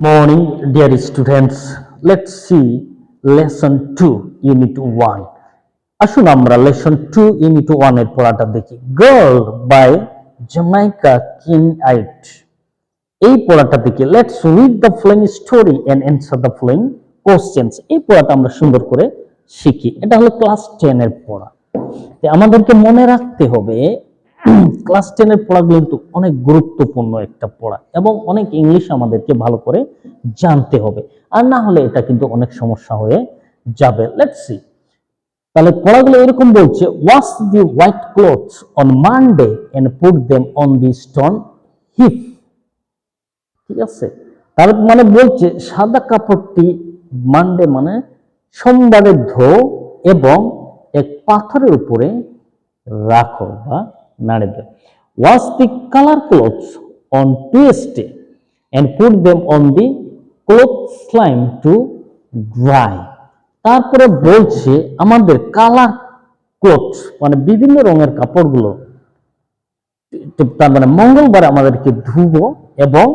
morning, dear students. Let's see lesson 2 unit 1 আসুন আমরা lesson 2 unit 1 এর পড়াটা দেখি। Girl by Jamaica Kincaid এই পড়াটা দেখি। Let's read the following story and answer the following questions এই পড়াটা আমরা সুন্দর করে শিখি। এটা হলো ক্লাস 10 এর পড়া। আমাদেরকে মনে রাখতে হবে ক্লাস টেনের পড়াগুলো কিন্তু অনেক গুরুত্বপূর্ণ একটা পড়া এবং অনেক ইংলিশ আমাদেরকে ভালো করে জানতে হবে। আর না হলে এটা কিন্তু অনেক সমস্যা হয়ে যাবে। লেটস সি তাহলে পড়াগুলো এরকম বলছে wash the white clothes on Monday and put them on the stone heap ঠিক আছে? তার মানে বলছে, সাদা কাপড়টি মানডে মানে সোমবারে ধো এবং এক পাথরের উপরে রাখো বা দাও wash the colour clothes on Tuesday and put them on the clothesline to dry তারপরে বলছে আমাদের কালার ক্লোথ মানে বিভিন্ন রঙের কাপড়গুলো, তার মানে মঙ্গলবার আমাদেরকে ধুবো এবং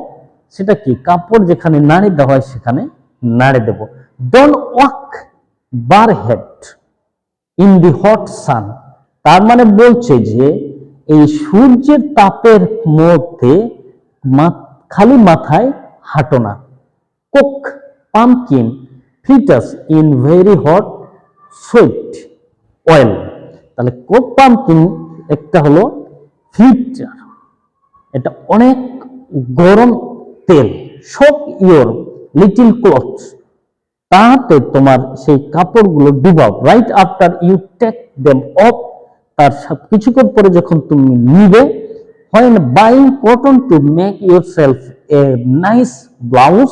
সেটা কি কাপড় যেখানে নাড়ি দেওয়া হয় সেখানে নাড়ে দেব। Don't walk bare head in the hot sun তার মানে বলছে যে এই সূর্যের তাপের মধ্যে খালি মাথায় হাঁটো না cook, pumpkin, fritters in very hot sweet oil. তাহলে কোক, পামকিন একটা হলো ফিটার। এটা অনেক গরম তেল শোক ইয়োর লিটিল ক্লথ তাতে তোমার সেই কাপড়গুলো ডুবাও। Right after you take them off তার সব কিছুক্ষণ পরে যখন তুমি নিবে হয় buying cotton to make yourself a nice blouse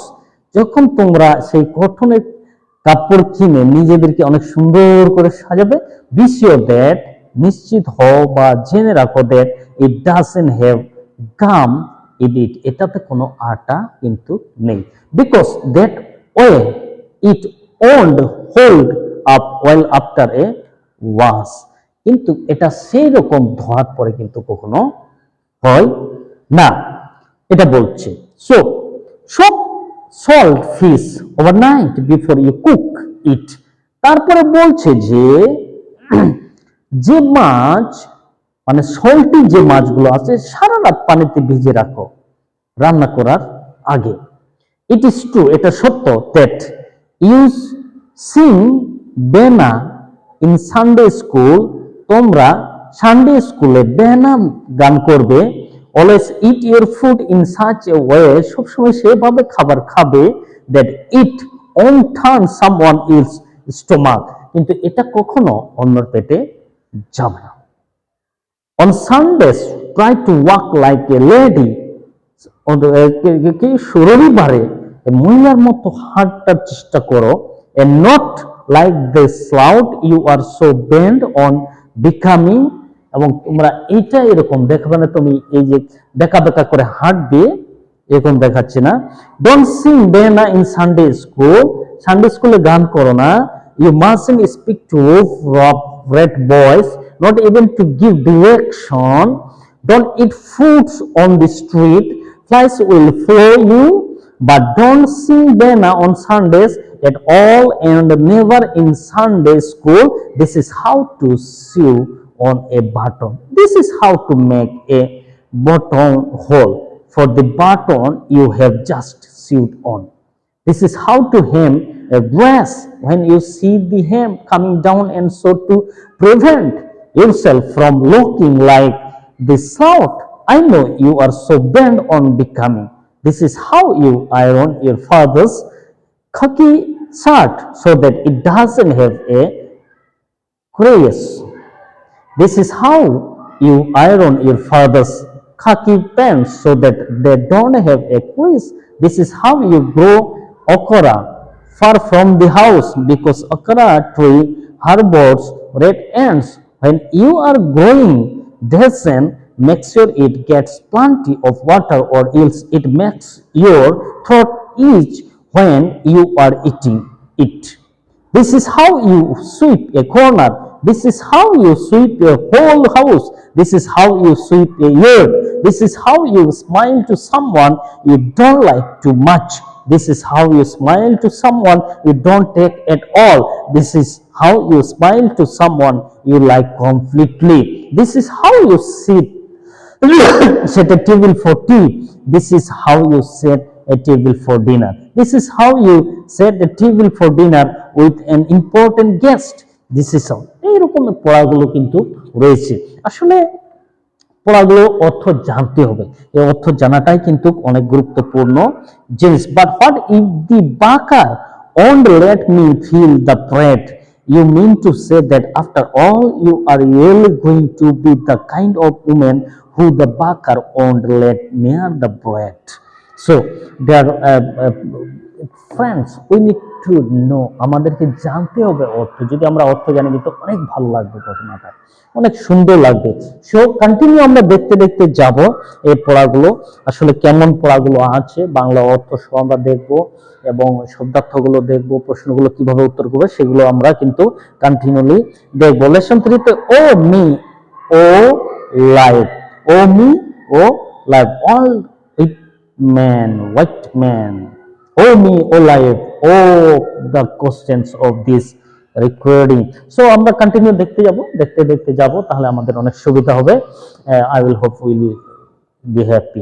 যখন তোমরা সেই কটনের কাপড় কিনে নিজেদেরকে অনেক সুন্দর করে সাজাবে বি শিওর দ্যাট নিশ্চিত হও বা জেনে রাখো that it doesn't have gum in it এটাতে কোনো আটা কিন্তু নেই। Because that way it won't hold up well after a wash কিন্তু এটা সেই রকম ধোয়ার পরে কিন্তু কখনো হয় না। এটা বলছে। সো সব salt fish overnight before you cook it তারপরে বলছে যে যে মাছ মানে সল্টি যে মাছগুলো আছে, সারা রাত পানিতে ভিজে রাখো। রান্না করার আগে। ইট ইস ট্রু এটা সত্য that use sing benna in Sunday school তোমরা সানডে স্কুলে বেনা গান করবে always eat your food in such a way সবসময় সেভাবে খাবার খাবে that it on turn some one is stomach কিন্তু এটা কখনো অন্যর পেটে যাবে না On Sundays, try to walk like a lady. কি রবিবারে মহিলার মতো হাঁটার চেষ্টা করো and not like the slout you are so bent on ভিক্ষামি এবং তোমরা এইটা এরকম দেখবে না, তুমি এই যে বেকা বেকা করে হাঁট দিয়ে এরকম দেখাচ্ছে না। ডোন্ট সিং বে না ইন সানডে স্কুল সানডে স্কুলে গান করো না। You mustn't speak to red boys not even to give direction don't eat foods on the street flies will follow you but don't sing benna on Sundays at all and never in sunday school this is how to sew on a button this is how to make a button hole for the button you have just sewed on this is how to hem a dress when you see the hem coming down and so to prevent yourself from looking like the slout. I know you are so bent on becoming. This is how you iron your father's khaki shirt so that it doesn't have a crease. This is how you iron your father's khaki pants so that they don't have a crease. This is how you grow okra far from the house because okra tree harbors red ants. When you are growing doesn't make sure it gets plenty of water or else it makes your throat itch when you are eating it. This is how you sweep a corner. This is how you sweep a whole house. This is how you sweep a yard. This is how you smile to someone you don't like too much. This is how you smile to someone you don't take at all. This is how you smile to someone you like completely. This is how you sit set a table for tea. This is how you set a table for dinner. This is how you set a table for dinner with an important guest. This is এই এইরকম পড়াগুলো কিন্তু রয়েছে। আসলে পড়াগুলো অর্থ জানতে হবে। এই অর্থ জানাটাই কিন্তু অনেক গুরুত্বপূর্ণ জিনিস। But what if the baker on let me feel the bread you mean to say that after all you are really going to be the kind of women who the baker on let me are the bread there uh, uh, friends we need to know আমাদেরকে জানতে হবে অর্থ। যদি আমরা অর্থ জানি তো অনেক ভালো লাগবে ঘটনাটা। অনেক সুন্দর লাগবে। সো কন্টিনিউ আমরা দেখতে দেখতে যাব এই পড়াগুলো। আসলে কেমন পড়াগুলো আছে বাংলা অর্থ সহ আমরা দেখব এবং শব্দার্থগুলো দেখব প্রশ্নগুলো কীভাবে উত্তর করবে সেগুলো আমরা কিন্তু কন্টিনিউলি দেখব। লেসন থ্রিতে ও me oh life oh me oh life all with man white man oh me oh life oh the questions of this recording so আমরা কন্টিনিউ দেখতে যাব, দেখতে দেখতে যাব, তাহলে আমাদের অনেক সুবিধা হবে। I will hope will be happy